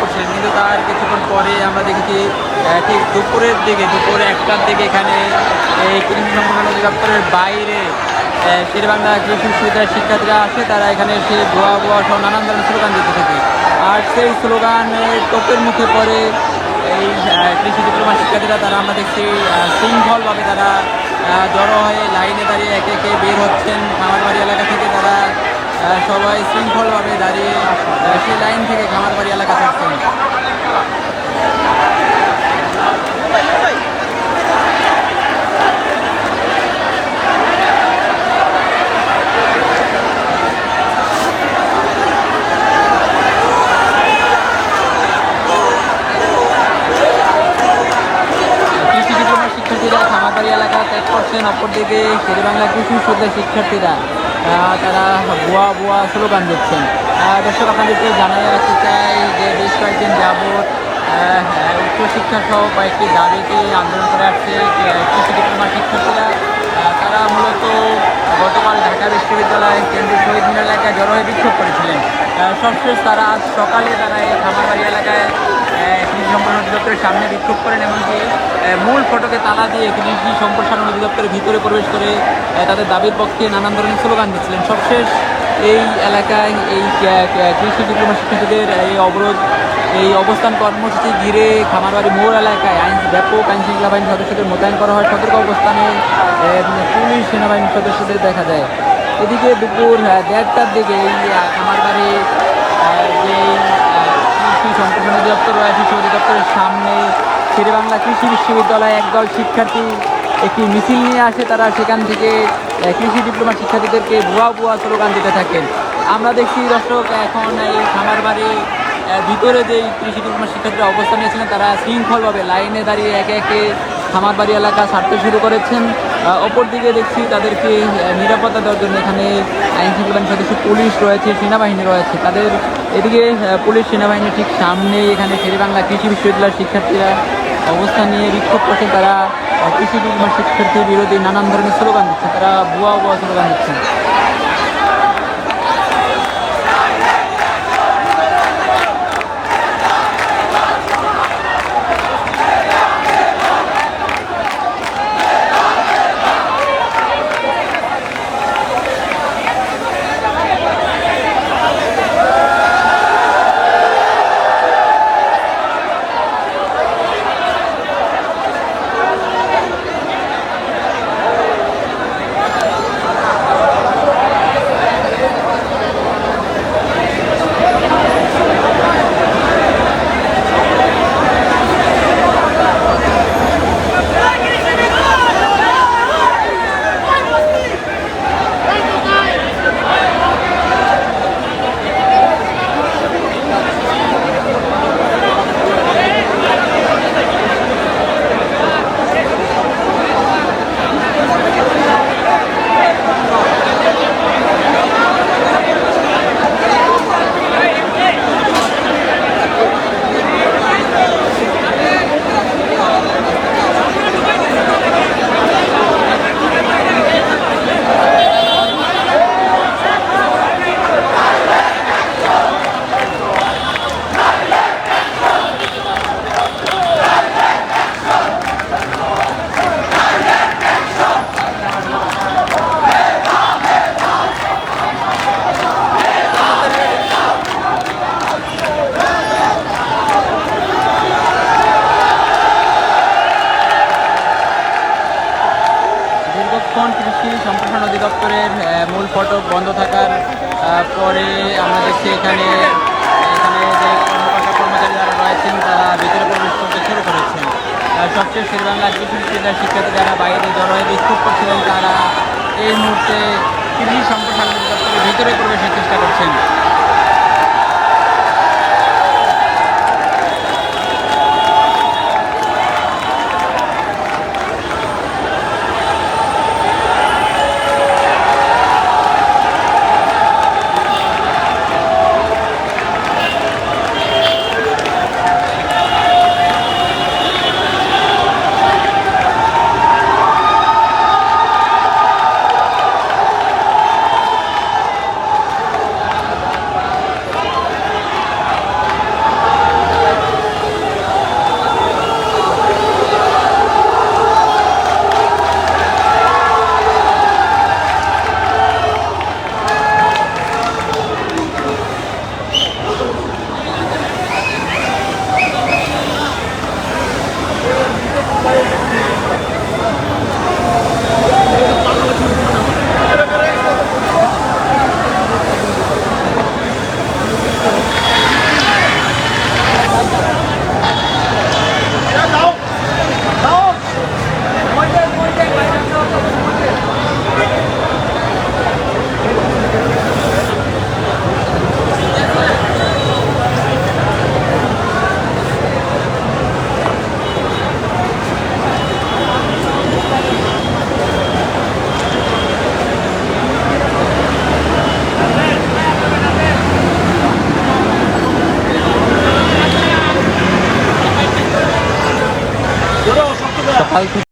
করছিলেন কিন্তু তার কিছুক্ষণ পরে আমরা দেখেছি ঠিক দুপুরের দিকে, দুপুরে একটার দিকে এখানে, এই কৃষি সম্প্রসারণ অধিদপ্তরের বাইরে শেরবাংলা কৃষি বিশ্ববিদ্যালয়ের শিক্ষার্থীরা আসে, তারা এখানে এসে ভুয়া ভুয়া সহ নানান ধরনের স্লোগান দিতে থাকে। আর সেই স্লোগানের তোপের মুখে পড়ে এই কৃষি ডিপ্লোমা শিক্ষার্থীরা, তারা আমরা দেখছি শৃঙ্খলভাবে তারা জড়ো হয়ে লাইনে দাঁড়িয়ে একে একে বের হচ্ছেন। খামারবাড়ি এলাকা থেকে তারা সবাই শৃঙ্খলভাবে দাঁড়িয়ে সেই লাইন থেকে খামারবাড়ি এলাকা থাকছেন। শিক্ষার্থীরা খামারবাড়ি এলাকা ত্যাগ করছেন। অপরদিকে শেরেবাংলা কৃষি বিশ্ববিদ্যালয়ের শিক্ষার্থীরা তারা ভুয়া ভুয়া স্লোগান দিচ্ছেন। দর্শক আপনাদেরকে জানাই রাখতে চাই যে বেশ কয়েকদিন যাবৎ আহ, উচ্চশিক্ষা সহ কয়েকটি দাবিকে আন্দোলন করে আসছে কৃষি ডিপ্লোমার শিক্ষার্থীরা তারা মূলত গতকাল ঢাকা বিশ্ববিদ্যালয় কেন্দ্রীয় শহীদ মিনার এলাকায় জড়ো হয়ে বিক্ষোভ করেছিলেন। সবশেষ তারা আজ সকালে তারা এই খামারবাড়ি এলাকায় কৃষি সম্প্রসারণ অধিদপ্তরের সামনে বিক্ষোভ করেন এমনকি মূল ফটকে তালা দিয়ে কৃষি সম্প্রসারণ অধিদপ্তরের ভিতরে প্রবেশ করে তাদের দাবির পক্ষে নানান ধরনের স্লোগান দিচ্ছিলেন। সবশেষ এই এলাকায় এই কৃষি ডিপ্লোমা শিক্ষার্থীদের এই অবরোধ, এই অবস্থান কর্মসূচি ঘিরে খামারবাড়ি মোড় এলাকায় আইন, ব্যাপক আইন শৃঙ্খলা সদস্যদের মোতায়েন করা হয়। সতর্ক অবস্থানে পুলিশ সেনাবাহিনীর সদস্যদের দেখা যায়। এদিকে দুপুর দেড়টার দিকে এই খামারবাড়ি যে কৃষি সম্প্রসারণ অধিদপ্তর রয়েছে সেই অধিদপ্তরের সামনে শেরেবাংলা কৃষি বিশ্ববিদ্যালয়ে একদল শিক্ষার্থী একটি মিছিল নিয়ে আসে। তারা সেখান থেকে কৃষি ডিপ্লোমা শিক্ষার্থীদেরকে ভুয়া ভুয়া স্লোগান দিতে থাকেন। আমরা দেখছি দর্শক এখন এই খামারবাড়ি আহ, ভিতরে যে কৃষি ডিপ্লোমা শিক্ষার্থীরা অবস্থান নিয়েছিলেন তারা শৃঙ্খলভাবে লাইনে দাঁড়িয়ে একে একে খামারবাড়ি এলাকা ছাড়তে শুরু করেছেন। অপরদিকে দেখছি তাদেরকে নিরাপত্তা দেওয়ার জন্য এখানে আইন শৃঙ্খলা সদস্য পুলিশ রয়েছে, সেনাবাহিনী রয়েছে। তাদের এদিকে পুলিশ সেনাবাহিনী ঠিক সামনে এখানে শেরেবাংলা কৃষি বিশ্ববিদ্যালয়ের শিক্ষার্থীরা অবস্থান নিয়ে বিক্ষোভ করছে। তারা কৃষি ডিপ্লোমা শিক্ষার্থী বিরোধী নানান ধরনের স্লোগান দিচ্ছে। তারা ভুয়া ভুয়া স্লোগান দিচ্ছেন আহ, মূল ফটক বন্ধ থাকার পরে আমরা দেখছি এখানে এখানে যে কর্মকর্তা কর্মচারী যারা রয়েছেন তারা ভিতরে প্রবেশ করতে শুরু করেছেন। সবচেয়ে শেরবাংলা কিছু বিশ্ববিদ্যালয়ের শিক্ষার্থী যারা বাইরে জড়ো হয়ে বিক্ষোভ করছিলেন তারা এই মুহূর্তে কৃষি সম্প্রসারণ দপ্তরের ভিতরে প্রবেশের চেষ্টা করছেন। সকাল থেকে